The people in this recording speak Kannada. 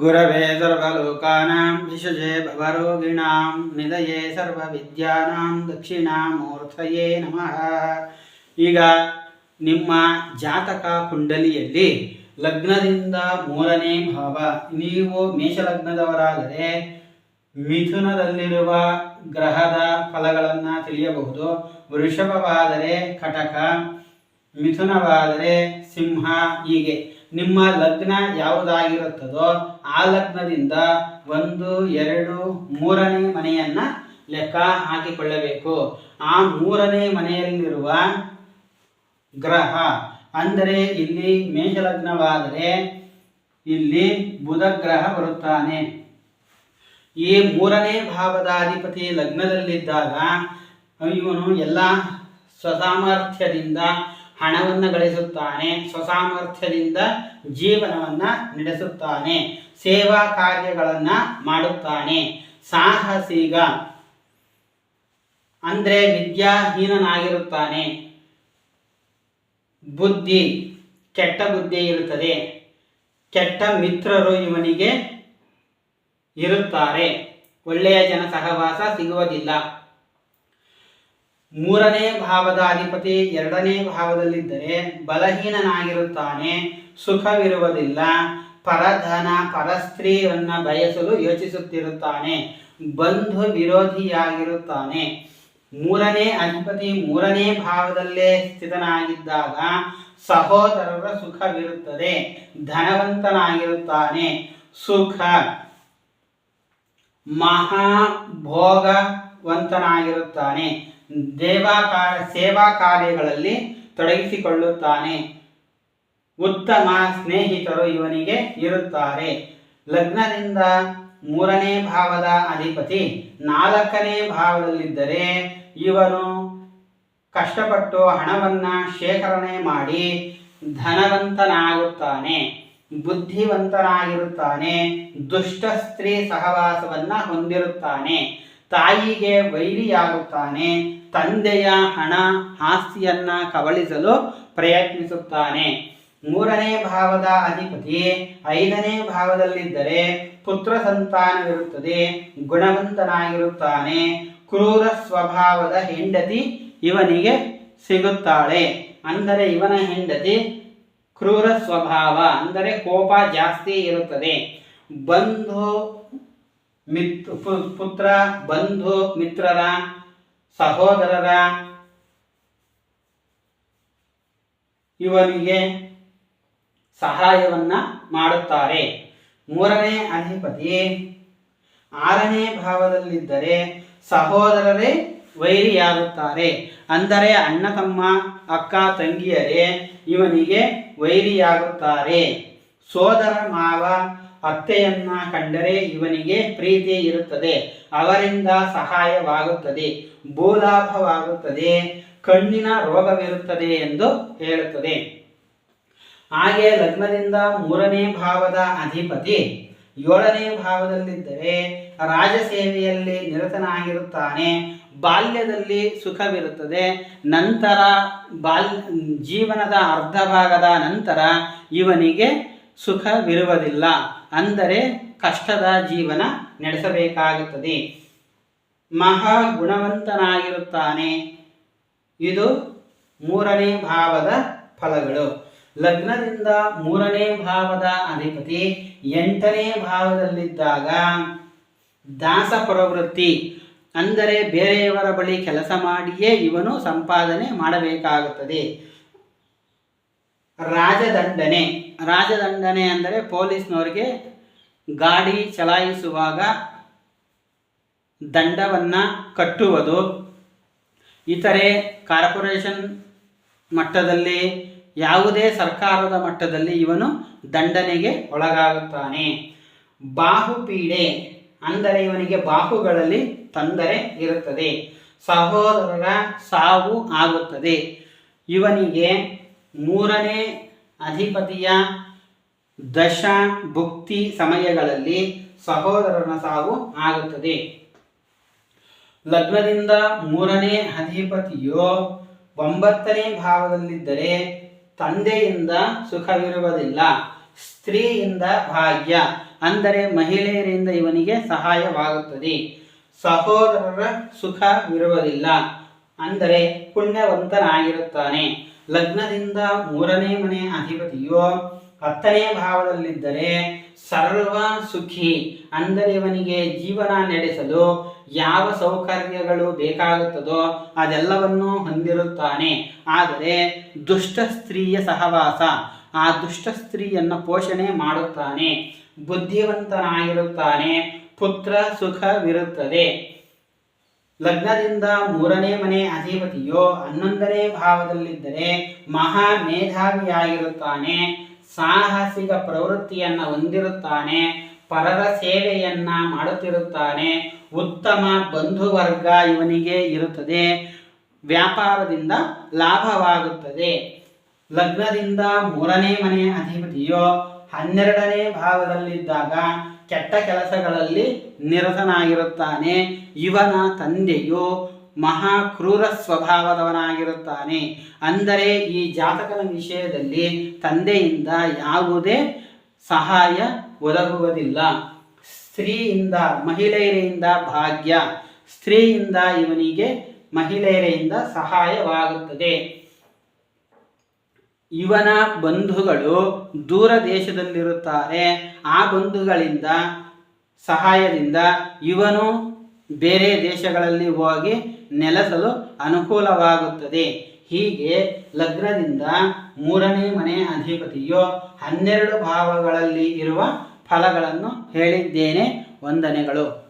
गुरवे सर्वलोकानां विशजे भवरोगिणां निधये ಸರ್ವವಿದ್ಯಾನಾಂ ದಕ್ಷಿಣಾಮೂರ್ತಯೇ ನಮಃ ಈಗ ನಿಮ್ಮ ಜಾತಕ ಕುಂಡಲಿಯಲ್ಲಿ ಲಗ್ನದಿಂದ ಮೂರನೇ ಭಾವ ನೀವು ಮೇಷಲಗ್ನದವರಾದರೆ ಮಿಥುನದಲ್ಲಿರುವ ಗ್ರಹದ ಫಲಗಳನ್ನು ತಿಳಿಯಬಹುದು ವೃಷಭವಾದರೆ ಕಟಕ ಮಿಥುನವಾದರೆ ಸಿಂಹ ಹೀಗೆ ನಿಮ್ಮ ಲಗ್ನ ಯಾವುದಾಗಿರುತ್ತದೋ ಆ ಲಗ್ನದಿಂದ ಒಂದು, ಎರಡು, ಮೂರನೇ ಮನೆಯನ್ನು ಲೆಕ್ಕ ಹಾಕಿಕೊಳ್ಳಬೇಕು. ಆ ಮೂರನೇ ಮನೆಯಲ್ಲಿರುವ ಗ್ರಹ, ಅಂದರೆ ಇಲ್ಲಿ ಮೇಷಲಗ್ನವಾದರೆ ಇಲ್ಲಿ ಬುಧ ಗ್ರಹ ಬರುತ್ತಾನೆ. ಈ ಮೂರನೇ ಭಾವದ ಅಧಿಪತಿ ಲಗ್ನದಲ್ಲಿದ್ದಾಗ ಇವನು ಎಲ್ಲ ಸ್ವಸಾಮರ್ಥ್ಯದಿಂದ ಹಣವನ್ನು ಗಳಿಸುತ್ತಾನೆ, ಸ್ವಸಾಮರ್ಥ್ಯದಿಂದ ಜೀವನವನ್ನು ನಡೆಸುತ್ತಾನೆ, ಸೇವಾ ಕಾರ್ಯಗಳನ್ನು ಮಾಡುತ್ತಾನೆ. ಸಾಹಸಿಗ ಅಂದರೆ ವಿದ್ಯಾಹೀನನಾಗಿರುತ್ತಾನೆ. ಬುದ್ಧಿ, ಕೆಟ್ಟ ಬುದ್ಧಿ ಇರುತ್ತದೆ. ಕೆಟ್ಟ ಮಿತ್ರರು ಇವನಿಗೆ ಇರುತ್ತಾರೆ. ಒಳ್ಳೆಯ ಜನ ಸಹವಾಸ ಸಿಗುವುದಿಲ್ಲ. ಮೂರನೇ ಭಾವದ ಅಧಿಪತಿ ಎರಡನೇ ಭಾವದಲ್ಲಿದ್ದರೆ ಬಲಹೀನನಾಗಿರುತ್ತಾನೆ, ಸುಖವಿರುವುದಿಲ್ಲ, ಪರಧನ ಪರಸ್ತ್ರೀಯನ್ನ ಬಯಸಲು ಯೋಚಿಸುತ್ತಿರುತ್ತಾನೆ ಬಂಧು ವಿರೋಧಿಯಾಗಿರುತ್ತಾನೆ ಮೂರನೇ ಅಧಿಪತಿ ಮೂರನೇ ಭಾವದಲ್ಲೇ ಸ್ಥಿತನಾಗಿದ್ದಾಗ ಸಹೋದರರ ಸುಖವಿರುತ್ತದೆ, ಧನವಂತನಾಗಿರುತ್ತಾನೆ. ಸುಖ, ಮಹಾಭೋಗವಂತನಾಗಿರುತ್ತಾನೆ. ದೇವಾ ಸೇವಾ ಕಾರ್ಯಗಳಲ್ಲಿ ತೊಡಗಿಸಿಕೊಳ್ಳುತ್ತಾನೆ. ಉತ್ತಮ ಸ್ನೇಹಿತರು ಇವನಿಗೆ ಇರುತ್ತಾರೆ. ಲಗ್ನದಿಂದ ಮೂರನೇ ಭಾವದ ಅಧಿಪತಿ ನಾಲ್ಕನೇ ಭಾವದಲ್ಲಿದ್ದರೆ ಇವನು ಕಷ್ಟಪಟ್ಟು ಹಣವನ್ನು ಶೇಖರಣೆ ಮಾಡಿ ಧನವಂತನಾಗುತ್ತಾನೆ, ಬುದ್ಧಿವಂತನಾಗಿರುತ್ತಾನೆ, ದುಷ್ಟ ಸ್ತ್ರೀ ಸಹವಾಸವನ್ನು ಹೊಂದಿರುತ್ತಾನೆ. ತಾಯಿಗೆ ವೈರಿಯಾಗುತ್ತಾನೆ, ತಂದೆಯ ಹಣ ಆಸ್ತಿಯನ್ನ ಕಬಳಿಸಲು ಪ್ರಯತ್ನಿಸುತ್ತಾನೆ. ಮೂರನೇ ಭಾವದ ಅಧಿಪತಿ, ಐದನೇ ಭಾವದಲ್ಲಿದ್ದರೆ ಪುತ್ರ ಸಂತಾನವಿರುತ್ತದೆ, ಗುಣವಂತನಾಗಿರುತ್ತಾನೆ, ಕ್ರೂರ ಸ್ವಭಾವದ ಹೆಂಡತಿ ಇವನಿಗೆ ಸಿಗುತ್ತಾಳೆ. ಅಂದರೆ ಇವನ ಹೆಂಡತಿ ಕ್ರೂರ ಸ್ವಭಾವ, ಅಂದರೆ ಕೋಪ ಜಾಸ್ತಿ ಇರುತ್ತದೆ. ಬಂಧು ಮಿತ್ ಪುತ್ರ, ಬಂಧು, ಮಿತ್ರರ, ಸಹೋದರರ, ಇವನಿಗೆ ಸಹಾಯವನ್ನ ಮಾಡುತ್ತಾರೆ. ಮೂರನೇ ಅಧಿಪತಿ. ಆರನೇ ಭಾವದಲ್ಲಿದ್ದರೆ ಸಹೋದರರೇ ವೈರಿಯಾಗುತ್ತಾರೆ. ಅಂದರೆ ಅಣ್ಣ, ತಮ್ಮ, ಅಕ್ಕ, ತಂಗಿಯರೇ ಇವನಿಗೆ ವೈರಿಯಾಗುತ್ತಾರೆ. ಸೋದರ, ಮಾವ ಅತ್ತೆಯನ್ನ ಕಂಡರೆ ಇವನಿಗೆ ಪ್ರೀತಿ ಇರುತ್ತದೆ, ಅವರಿಂದ ಸಹಾಯವಾಗುತ್ತದೆ ಭೂಲಾಭವಾಗುತ್ತದೆ ಕಣ್ಣಿನ ರೋಗವಿರುತ್ತದೆ ಎಂದು ಹೇಳುತ್ತದೆ. ಹಾಗೆ ಲಗ್ನದಿಂದ ಮೂರನೇ ಭಾವದ ಅಧಿಪತಿ ಏಳನೇ ಭಾವದಲ್ಲಿದ್ದರೆ ರಾಜಸೇವೆಯಲ್ಲಿ ನಿರತನಾಗಿರುತ್ತಾನೆ, ಬಾಲ್ಯದಲ್ಲಿ ಸುಖವಿರುತ್ತದೆ, ನಂತರ ಬಾಲ್, ಜೀವನದ ಅರ್ಧ ಭಾಗದ ನಂತರ ಇವನಿಗೆ ಸುಖವಿರುವುದಿಲ್ಲ ಅಂದರೆ ಕಷ್ಟದ ಜೀವನ ನಡೆಸಬೇಕಾಗುತ್ತದೆ. ಮಹಾ ಗುಣವಂತನಾಗಿರುತ್ತಾನೆ. ಇದು ಮೂರನೇ ಭಾವದ ಫಲಗಳು. ಲಗ್ನದಿಂದ ಮೂರನೇ ಭಾವದ ಅಧಿಪತಿ ಎಂಟನೇ ಭಾವದಲ್ಲಿದ್ದಾಗ ದಾಸ ಪ್ರವೃತ್ತಿ ಅಂದರೆ ಬೇರೆಯವರ ಬಳಿ ಕೆಲಸ ಮಾಡಿಯೇ ಇವನು ಸಂಪಾದನೆ ಮಾಡಬೇಕಾಗುತ್ತದೆ. ರಾಜದಂಡನೆ. ರಾಜದಂಡನೆ ಅಂದರೆ ಪೊಲೀಸ್ನವರಿಗೆ ಗಾಡಿ ಚಲಾಯಿಸುವಾಗ ದಂಡವನ್ನು ಕಟ್ಟುವುದು. ಇತರೆ ಕಾರ್ಪೊರೇಷನ್ ಮಟ್ಟದಲ್ಲಿ, ಯಾವುದೇ ಸರ್ಕಾರದ ಮಟ್ಟದಲ್ಲಿ ಇವನು ದಂಡನೆಗೆ ಒಳಗಾಗುತ್ತಾನೆ. ಬಾಹುಪೀಡೆ ಅಂದರೆ ಇವನಿಗೆ ಬಾಹುಗಳಲ್ಲಿ ತೊಂದರೆ ಇರುತ್ತದೆ. ಸಹೋದರರ ಸಾವು ಆಗುತ್ತದೆ. ಇವನಿಗೆ ಮೂರನೇ ಅಧಿಪತಿಯ ದಶ ಭುಕ್ತಿ ಸಮಯಗಳಲ್ಲಿ ಸಹೋದರನ ಸಾವು ಆಗುತ್ತದೆ. ಲಗ್ನದಿಂದ ಮೂರನೇ ಅಧಿಪತಿಯು ಒಂಬತ್ತನೇ ಭಾವದಲ್ಲಿದ್ದರೆ ತಂದೆಯಿಂದ ಸುಖವಿರುವುದಿಲ್ಲ, ಸ್ತ್ರೀಯಿಂದ ಭಾಗ್ಯ, ಅಂದರೆ ಮಹಿಳೆಯರಿಂದ ಇವನಿಗೆ ಸಹಾಯವಾಗುತ್ತದೆ. ಸಹೋದರರ ಸುಖವಿರುವುದಿಲ್ಲ, ಅಂದರೆ ಪುಣ್ಯವಂತನಾಗಿರುತ್ತಾನೆ. ಲಗ್ನದಿಂದ ಮೂರನೇ ಮನೆ ಅಧಿಪತಿಯು ಹತ್ತನೇ ಭಾವದಲ್ಲಿದ್ದರೆ ಸರ್ವ ಸುಖಿ ಅಂದರೆ ಇವನಿಗೆ ಜೀವನ ನಡೆಸಲು ಯಾವ ಸೌಕರ್ಯಗಳು ಬೇಕಾಗುತ್ತದೋ ಅದೆಲ್ಲವನ್ನೂ ಹೊಂದಿರುತ್ತಾನೆ. ಆದರೆ ದುಷ್ಟ ಸ್ತ್ರೀಯ ಸಹವಾಸ, ಆ ದುಷ್ಟ ಸ್ತ್ರೀಯನ್ನು ಪೋಷಣೆ ಮಾಡುತ್ತಾನೆ. ಬುದ್ಧಿವಂತನಾಗಿರುತ್ತಾನೆ. ಪುತ್ರ ಸುಖವಿರುತ್ತದೆ. ಲಗ್ನದಿಂದ ಮೂರನೇ ಮನೆ ಅಧಿಪತಿಯೋ ಹನ್ನೊಂದನೇ ಭಾವದಲ್ಲಿದ್ದರೆ ಮಹಾ ಮೇಧಾವಿಯಾಗಿರುತ್ತಾನೆ ಸಾಹಸಿಕ ಪ್ರವೃತ್ತಿಯನ್ನು ಹೊಂದಿರುತ್ತಾನೆ. ಪರರ ಸೇವೆಯನ್ನ ಮಾಡುತ್ತಿರುತ್ತಾನೆ. ಉತ್ತಮ ಬಂಧುವರ್ಗ ಇವನಿಗೆ ಇರುತ್ತದೆ. ವ್ಯಾಪಾರದಿಂದ ಲಾಭವಾಗುತ್ತದೆ. ಲಗ್ನದಿಂದ ಮೂರನೇ ಮನೆ ಅಧಿಪತಿಯು ಹನ್ನೆರಡನೇ ಭಾವದಲ್ಲಿದ್ದಾಗ ಕೆಟ್ಟ ಕೆಲಸಗಳಲ್ಲಿ ನಿರತನಾಗಿರುತ್ತಾನೆ. ಇವನ ತಂದೆಯು ಮಹಾ ಕ್ರೂರ ಸ್ವಭಾವದವನಾಗಿರುತ್ತಾನೆ. ಅಂದರೆ ಈ ಜಾತಕನ ವಿಷಯದಲ್ಲಿ ತಂದೆಯಿಂದ ಯಾವುದೇ ಸಹಾಯ ಒದಗುವುದಿಲ್ಲ. ಸ್ತ್ರೀಯಿಂದ ಮಹಿಳೆಯರಿಂದ ಭಾಗ್ಯ. ಸ್ತ್ರೀಯಿಂದ ಇವನಿಗೆ ಮಹಿಳೆಯರಿಂದ ಸಹಾಯವಾಗುತ್ತದೆ. ಇವನ ಬಂಧುಗಳು ದೂರ ದೇಶದಲ್ಲಿರುತ್ತಾರೆ. ಆ ಬಂಧುಗಳಿಂದ ಸಹಾಯದಿಂದ ಇವನು ಬೇರೆ ದೇಶಗಳಲ್ಲಿ ಹೋಗಿ ನೆಲೆಸಲು ಅನುಕೂಲವಾಗುತ್ತದೆ. ಹೀಗೆ ಲಗ್ನದಿಂದ ಮೂರನೇ ಮನೆ ಅಧಿಪತಿಯು ಹನ್ನೆರಡು ಭಾವಗಳಲ್ಲಿ ಇರುವ ಫಲಗಳನ್ನು ಹೇಳಿದ್ದೇನೆ. ವಂದನೆಗಳು.